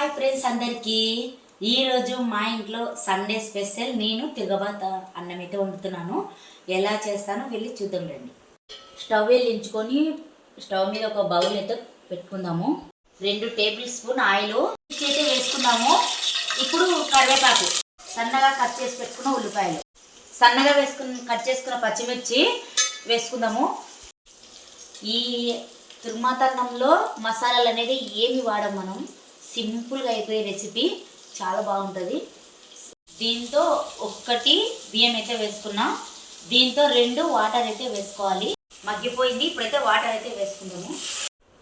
Hi friends అందరికీ. ఈరోజు మా ఇంట్లో సండే స్పెషల్. నేను తిరగబాత అన్నం అయితే వండుతున్నాను. ఎలా చేస్తానో వెళ్ళి చూద్దాం రండి. స్టవ్ వెళ్ళించుకొని స్టవ్ మీద ఒక బౌల్ అయితే పెట్టుకుందాము. రెండు టేబుల్ స్పూన్ ఆయిల్ అయితే వేసుకుందాము. ఇప్పుడు కరివేపాకు. సన్నగా కట్ చేసి పెట్టుకున్న ఉల్లిపాయలు. సన్నగా వేసుకుని కట్ చేసుకున్న పచ్చిమిర్చి వేసుకుందాము. ఈ తుర్మాతన్నంలో మసాలాలు అనేది ఏమి వాడం మనం? సింపుల్గా అయిపోయే రెసిపీ చాలా బాగుంటుంది. దీంతో ఒక్కటి బియ్యం అయితే వేసుకున్నా. దీంతో రెండు వాటర్ అయితే వేసుకోవాలి. మగ్గిపోయింది. ఇప్పుడైతే వాటర్ అయితే వేసుకుందాము.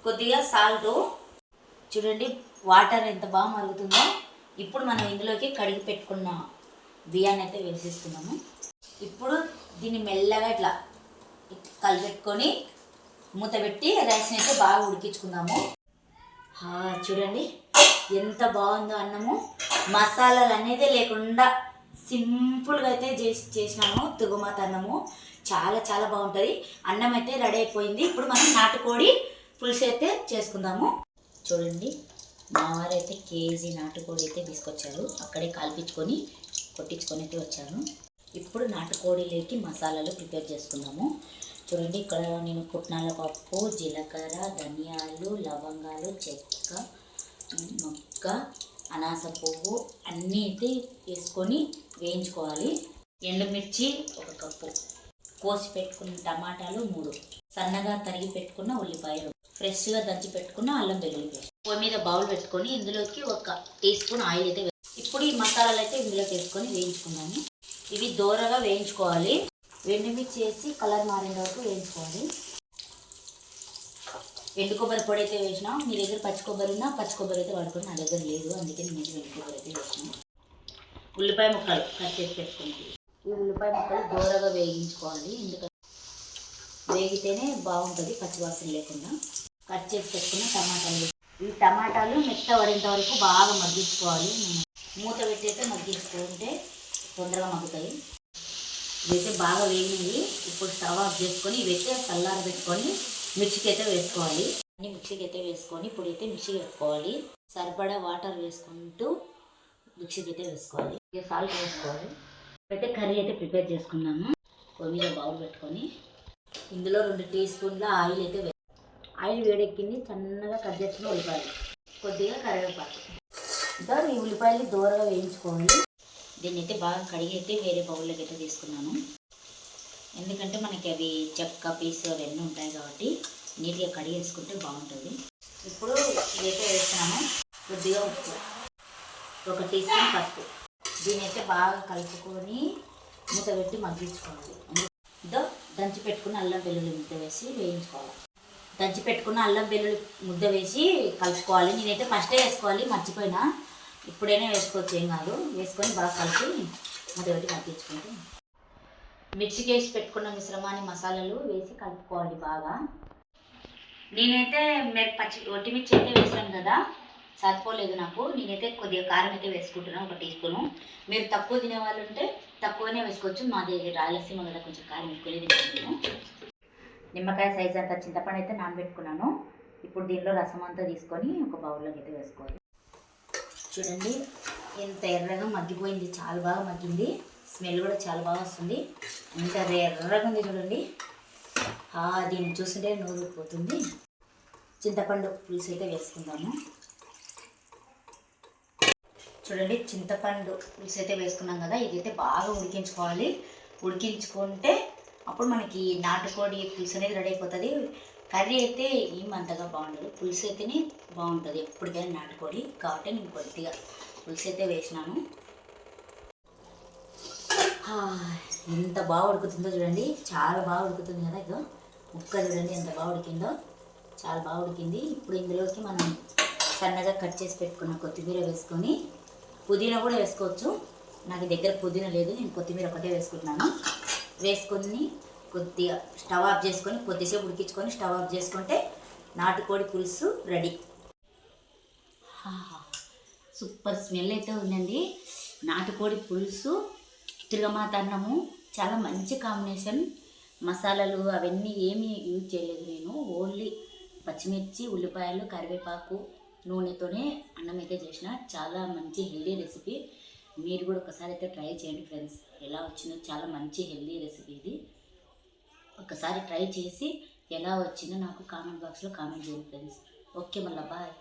కొద్దిగా సాల్ట్ చూడండి వాటర్ ఎంత బాగా మరుగుతుందో. ఇప్పుడు మనం ఇందులోకి కడిగి పెట్టుకున్న బియ్యాన్ని అయితే వేసేస్తున్నాము ఇప్పుడు దీన్ని మెల్లగా ఇట్లా కలిపెట్టుకొని మూత పెట్టి రైస్ని అయితే బాగా ఉడికించుకుందాము. చూడండి. ఎంత బాగుందో అన్నము. మసాలాలు అనేది లేకుండా సింపుల్గా అయితే చేసి చేసినాము. తుగుమాత అన్నము. చాలా చాలా బాగుంటుంది. అన్నం అయితే రెడీ అయిపోయింది. ఇప్పుడు మనం నాటుకోడి పులుసు అయితే చేసుకుందాము. చూడండి. మా వారైతే కేజీ నాటుకోడి అయితే తీసుకొచ్చారు అక్కడే కాల్పించుకొని కొట్టించుకొని అయితే వచ్చాను. ఇప్పుడు నాటుకోడిలోకి మసాలాలు ప్రిపేర్ చేసుకుందాము. చూడండి ఇక్కడ నేను పుట్నాల పప్పు జీలకర్ర ధనియాలు లవంగాలు చెక్క మొక్క అనాస పువ్వు అన్నీ అయితే వేసుకొని వేయించుకోవాలి. ఎండుమిర్చి ఒక కప్పు. కోసి పెట్టుకున్న టమాటాలు మూడు. సన్నగా తరిగి పెట్టుకున్న ఉల్లిపాయలు. ఫ్రెష్గా దంచి పెట్టుకున్న అల్లం వెల్లుల్లి పేస్ట్. పొయ్యి మీద బౌల్ పెట్టుకొని ఇందులోకి ఒక టీ స్పూన్ ఆయిల్ అయితే ఇప్పుడు ఈ మసాలాలు అయితే ఇందులోకి వేసుకొని వేయించుకున్నాను ఇవి దూరగా వేయించుకోవాలి. ఎండుమిర్చి వేసి కలర్ మారిన వరకు వేయించుకోవాలి. ఎండు కొబ్బరి పొడి అయితే వేసినా మీ దగ్గర పచ్చి కొబ్బరి ఉన్నా పచ్చి కొబ్బరి అయితే వాడుకొని నా దగ్గర లేదు అందుకే నేను ఎండు కొబ్బరి అయితే వేసినా. ఉల్లిపాయ ముక్కలు కట్ చేసి పెట్టుకుంది. ఈ ఉల్లిపాయ ముక్కలు దూరగా వేయించుకోవాలి. ఎందుకంటే వేగితేనే బాగుంటుంది పచ్చివాసన లేకుండా. కట్ చేసి పెట్టుకున్న టమాటాలు. ఈ టమాటాలు మెత్త పడేంత వరకు బాగా మగ్గించుకోవాలి. మూత పెట్టి మగ్గించుకుంటే తొందరగా మగ్గుతాయి. ఇవైతే బాగా వేగినవి ఇప్పుడు స్టవ్ ఆఫ్ చేసుకొని ఇవైతే చల్లార పెట్టుకొని మిర్చికి అయితే వేసుకోవాలి. అన్ని మిక్సీకి అయితే వేసుకొని ఇప్పుడు అయితే మిక్సీ పెట్టుకోవాలి సరిపడా వాటర్ వేసుకుంటూ మిక్సీకి అయితే వేసుకోవాలి సాల్ట్ వేసుకోవాలి. అయితే కర్రీ అయితే ప్రిపేర్ చేసుకున్నాము. పొయ్యి మీద బౌల్ పెట్టుకొని ఇందులో రెండు టీ స్పూన్ల ఆయిల్ అయితే వే ఆయిల్ వేడెక్కింది సన్నగా కట్ చేసుకుని ఉల్లిపాయలు. కొద్దిగా కరివేపాకు. ఇంకా ఈ ఉల్లిపాయలు దూరగా వేయించుకోండి దీన్ని అయితే బాగా కడిగి అయితే వేరే బౌల్లోకి అయితే తీసుకున్నాను. ఎందుకంటే మనకి అవి చెక్క పీసు అవన్నీ ఉంటాయి కాబట్టి నీట్గా కడిగేసుకుంటే బాగుంటుంది. ఇప్పుడు ఇదైతే వేస్తున్నాము. కొద్దిగా ఉప్పు. ఒక టీ స్పూన్ పసుపు. దీని అయితే బాగా కలుపుకొని మూత పెట్టి మగ్గించుకోవాలి. ఇదో దంచి పెట్టుకున్న అల్లం వెల్లుల్లి ముద్ద వేసి వేయించుకోవాలి. దంచి పెట్టుకున్న అల్లం వెల్లుల్లి ముద్ద వేసి కలుపుకోవాలి. నేనైతే ఫస్టే వేసుకోవాలి మర్చిపోయినా. ఇప్పుడైనా వేసుకోవచ్చు ఏం కాదు. వేసుకొని బాగా కలిపి మూత పెట్టి మగ్గించుకుంటే మిర్చికి వేసి పెట్టుకున్న మిశ్రమాన్ని మసాలాలు వేసి కలుపుకోవాలి బాగా. నేనైతే మీరు పచ్చి ఒట్టిమిర్చి అయితే వేసాను కదా సరిపోలేదు నాకు. నేనైతే కొద్దిగా కారం అయితే వేసుకుంటున్నాను ఒక టీ స్పూను. మీరు తక్కువ తినే వాళ్ళు ఉంటే తక్కువనే వేసుకోవచ్చు. మాది రాయలసీమ కదా కొంచెం కారం ఎక్కువనే తింటాను నిమ్మకాయ సైజ్ అంత చింతపండు అయితే నానబెట్టుకున్నాను. ఇప్పుడు దీనిలో రసం అంతా తీసుకొని ఒక బౌల్లోకి అయితే వేసుకోవాలి. చూడండి ఎంత ఎర్రగా మగ్గిపోయింది చాలా బాగా మగ్గింది. స్మెల్ కూడా చాలా బాగా వస్తుంది. ఎంత ఎర్రగా ఉంది చూడండి. దీన్ని చూస్తుంటే నూరు పోతుంది చింతపండు పులుసు అయితే వేసుకుందాము. చూడండి చింతపండు పులుసు అయితే వేసుకున్నాం కదా. ఇదైతే బాగా ఉడికించుకోవాలి. ఉడికించుకుంటే అప్పుడు మనకి నాటుకోడి పులుసు అనేది రెడీ అయిపోతుంది. కర్రీ అయితే ఏమంతగా అంతగా బాగుండదు. పులుసు అయితేనే బాగుంటుంది. ఎప్పటికైనా నాటుకోడి కాబట్టి నేను కొద్దిగా పులుసు అయితే వేసినాను. ఎంత బాగా ఉడుకుతుందో చూడండి. చాలా బాగా ఉడుకుతుంది కదా ఇదో. ముక్క చూడండి ఎంత బాగా ఉడికిందో. చాలా బాగా ఉడికింది. ఇప్పుడు ఇందులోకి మనం సన్నగా కట్ చేసి పెట్టుకున్న కొత్తిమీర వేసుకొని పుదీనా కూడా వేసుకోవచ్చు. నాకు దగ్గర పుదీనా లేదు నేను కొత్తిమీర ఒకటే వేసుకుంటున్నాను. వేసుకొని కొద్దిగా స్టవ్ ఆఫ్ చేసుకొని కొద్దిసేపు ఉడికించుకొని స్టవ్ ఆఫ్ చేసుకుంటే నాటుకోడి పులుసు రెడీ. సూపర్ స్మెల్ అయితే ఉందండి. నాటుకోడి పులుసు తిరగమాత అన్నము చాలా మంచి కాంబినేషన్. మసాలాలు అవన్నీ ఏమీ యూజ్ చేయలేదు నేను. ఓన్లీ పచ్చిమిర్చి ఉల్లిపాయలు కరివేపాకు నూనెతోనే అన్నం అయితే చేసిన. చాలా మంచి హెల్దీ రెసిపీ. మీరు కూడా ఒకసారి అయితే ట్రై చేయండి ఫ్రెండ్స్. ఎలా వచ్చిందో చాలా మంచి హెల్దీ రెసిపీ ఇది. ఒకసారి ట్రై చేసి ఎలా వచ్చిందో నాకు కామెంట్ బాక్స్లో కామెంట్ చేయండి ఫ్రెండ్స్. ఓకే మళ్ళీ బాయ్.